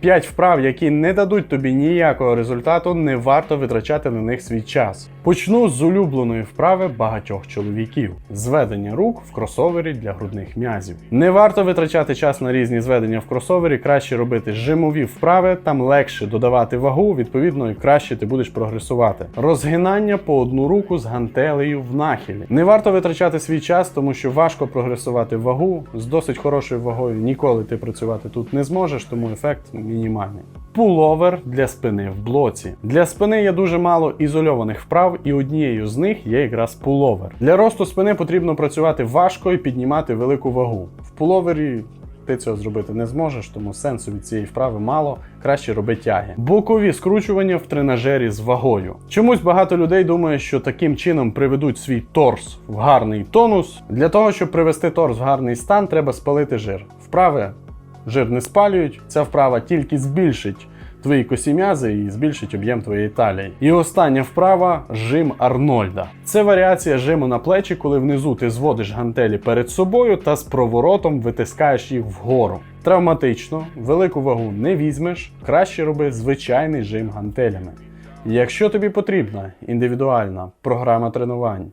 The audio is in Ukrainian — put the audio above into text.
5 вправ, які не дадуть тобі ніякого результату, не варто витрачати на них свій час. Почну з улюбленої вправи багатьох чоловіків: зведення рук в кросовері для грудних м'язів. Не варто витрачати час на різні зведення в кросовері, краще робити жимові вправи, там легше додавати вагу, відповідно, і краще ти будеш прогресувати. Розгинання по одну руку з гантелею в нахилі. Не варто витрачати свій час, тому що важко прогресувати вагу. З досить хорошою вагою ніколи ти працювати тут не зможеш, тому ефект мінімальний. Пуловер для спини в блоці. Для спини є дуже мало ізольованих вправ, і однією з них є якраз пуловер. Для росту спини потрібно працювати важко і піднімати велику вагу. В пуловері ти цього зробити не зможеш, тому сенсу від цієї вправи мало. Краще роби тяги. Бокові скручування в тренажері з вагою. Чомусь багато людей думає, що таким чином приведуть свій торс в гарний тонус. Для того, щоб привести торс в гарний стан, треба спалити жир. Вправи жир не спалюють. Ця вправа тільки збільшить твої косі м'язи і збільшить об'єм твоєї талії. І остання вправа жим Арнольда. Це варіація жиму на плечі, коли внизу ти зводиш гантелі перед собою та з проворотом витискаєш їх вгору. Травматично, велику вагу не візьмеш, краще роби звичайний жим гантелями. Якщо тобі потрібна індивідуальна програма тренувань,